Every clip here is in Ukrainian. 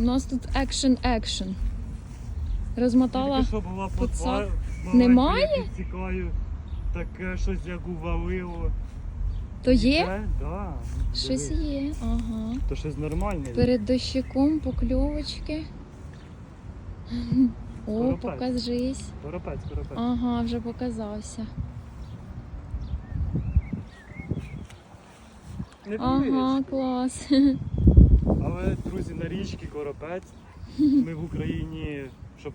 У нас тут екшен екшен. Розмотала. Що була потва, Немає? підтікаю, таке щось як увалило. То є? Це? Да. Щось дивись. є. Ага. То щось нормальне. Перед дощиком покльовочки. О, Коропець. покажись. Коропець, коропець. Ага, вже показався. Не ага. клас. Але, друзі, на річці коропець. Ми в Україні, щоб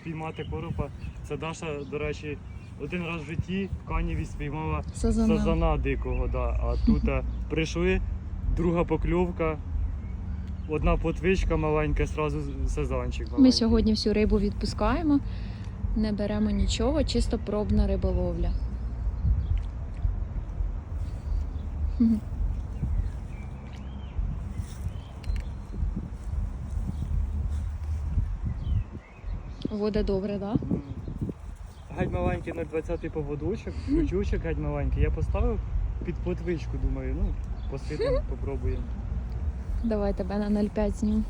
спіймати коропа. Це Даша, до речі, один раз в житті в Каніві спіймала Сазана. сазана дикого. Да. А тут а, прийшли, друга покльовка, одна плотвичка маленька, зразу сазанчик. Ми сьогодні всю рибу відпускаємо, не беремо нічого, чисто пробна риболовля. Вода добре, так? Да? Геть маленький 0,20 поводочок, крючочок геть маленький. Я поставив під потвичку, думаю, ну, посвітимо, попробуємо. Давай тебе на 0,5 зніму.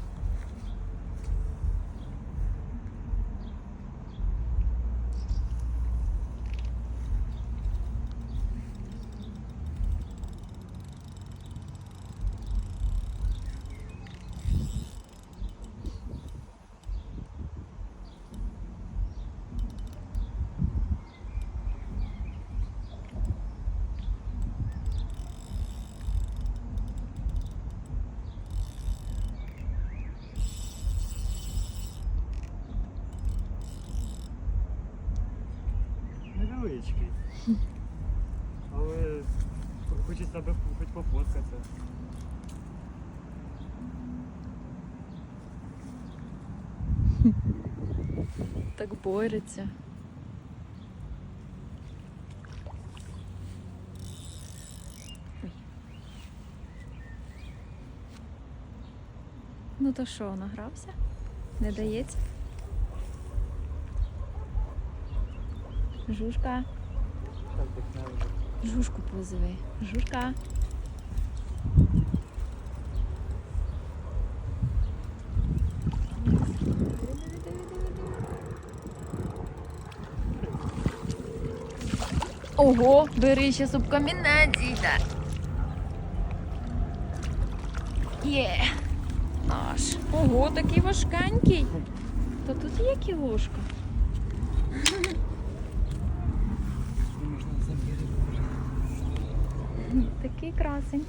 Невеличкий. Але хочеться аби хоч пофоткатися. Так бореться. Ну то що, награвся? Не дається? Жушка, жушку позови. Жушка. Ого, бери ще камінець йде. Є. Наш. Ого, такий важкенький. Та тут є кілошка. Такий красень.